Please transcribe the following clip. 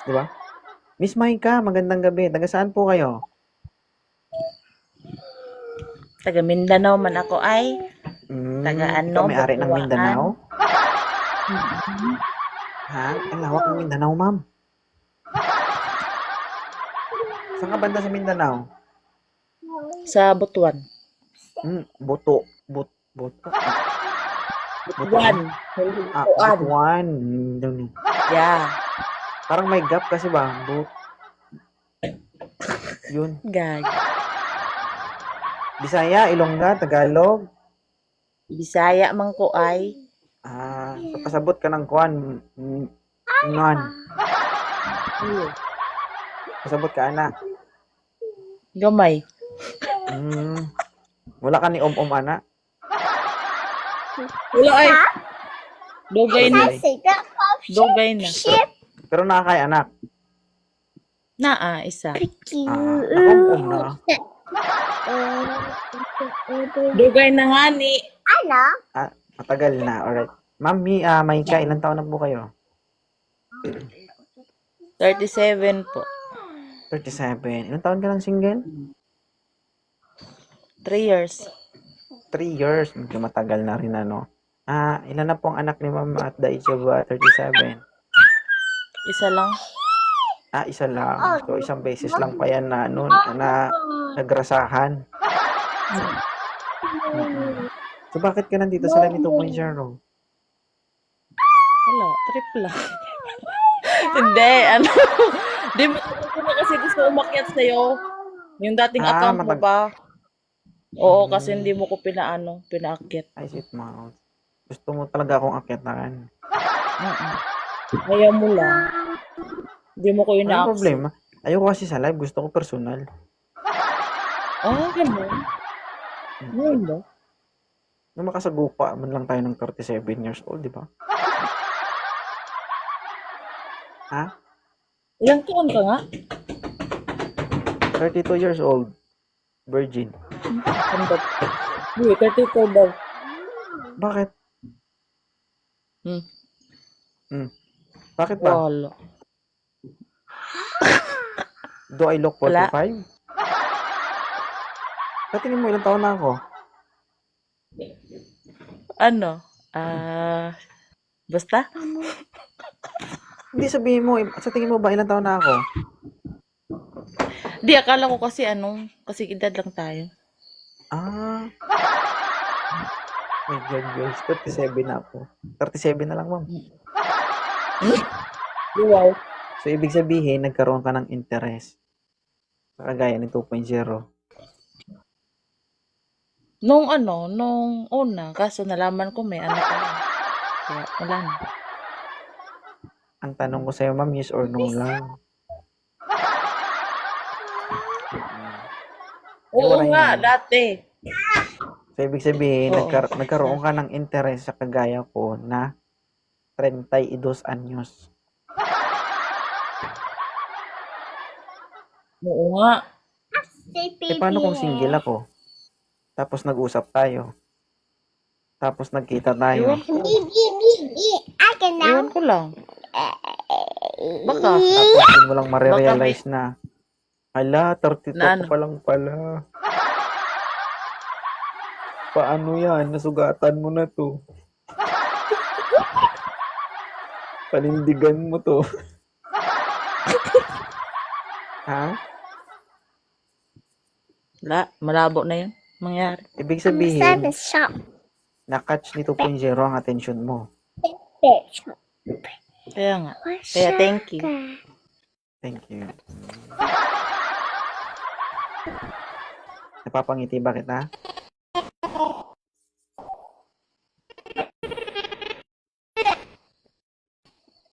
Di ba? Miss Maika, magandang gabi. Taga saan po kayo? Taga Mindanao man ako ay. Mm, Taga ano, may-ari ng Butuan. Mindanao? Ha? Ang lawak ng Mindanao, ma'am. Saan ka banda sa Mindanao? Sa Butuan. Hmm, Buto. But, buto. Butuan. Ah, Butuan. Butuan. Hmm, doon eh. Yeah. Parang may gap kasi ba? But, yun. Gag. Bisaya, Ilongga, Tagalog. Bisaya man ko ay. Ah, pasabot ka ng kuan. mm, Ngan. Pasabot ka, anak. Gamay. Hmm. Wala ka ni Om-Om, anak. Wala ay. Dugay na. Okay. Dugay na. Pero nakakay, anak. Naa, isa. Ah, na-Om-Om na. Dugay na nga ni. Matagal na. Alright. Mami, ah, Maika, ilang taon na po kayo? 37 po. 37. Ilang taon ka lang single? 3 years. 3 years. Medyo matagal na rin, ano. Ah, ilan na po ang anak ni Mama at the age of ah, 37? Isa lang. Ah, isa lang. So, isang beses lang pa yan na, ano, na nagrasahan. So, bakit ka nandito sa Lami 2.0? Wala. Trip lang. Hindi. Ano? Di mo ko na kasi gusto umakyat sa'yo. Yung dating Ah, account mo matag- ba? Oo, Hmm. kasi hindi mo ko pinaano, pinaakyat. Ay, sweet mouth. Gusto mo talaga akong akyatan. Mm-mm. Ayaw mo lang. Hindi mo ko Ano ina problema? Ayoko kasi sa live. Gusto ko personal. Ah, ganun. Ganun ba? Nung makasagupa, man lang tayo ng 37 years old, di ba? Ha? Ilang taon ka nga? 32 years old. Virgin. Ano Hindi, 32 daw. Bakit? Hmm. Hmm. Bakit ba? Wala. Do I look Wala. 45? Patingin mo ilang taon na ako. Ano? Ah, basta? Hindi sabihin mo, sa tingin mo ba ilang taon na ako? Di, akala ko kasi anong, kasi edad lang tayo. Ah. My God, guys. 37 na ako. 37 na lang, ma'am. Wow. So, ibig sabihin, nagkaroon ka ng interest. Sa kagaya ng 2.0. Nung ano, nung una, kaso nalaman ko may anak ko na. Kaya wala na. Ang tanong ko sa'yo, ma'am, yes or no lang. Oo Wala nga, dati. So, ibig sabihin, Oo. nagkar- nagkaroon ka ng interest sa kagaya ko na 32 anyos. Oo nga. Eh, paano kung single ako? Tapos nag-usap tayo. Tapos nagkita tayo. Iwan ko. Lang. Baka. Tapos mo lang marirealize na, ala, 32 Na ko ano? pa lang pala. Paano yan? Nasugatan mo na to. Panindigan mo to. ha? Wala, malabo na yun. Mangyari. Ibig sabihin, na-catch ni 2.0 ang attention mo. Kaya nga. Kaya thank you. Thank you. Napapangiti ba kita?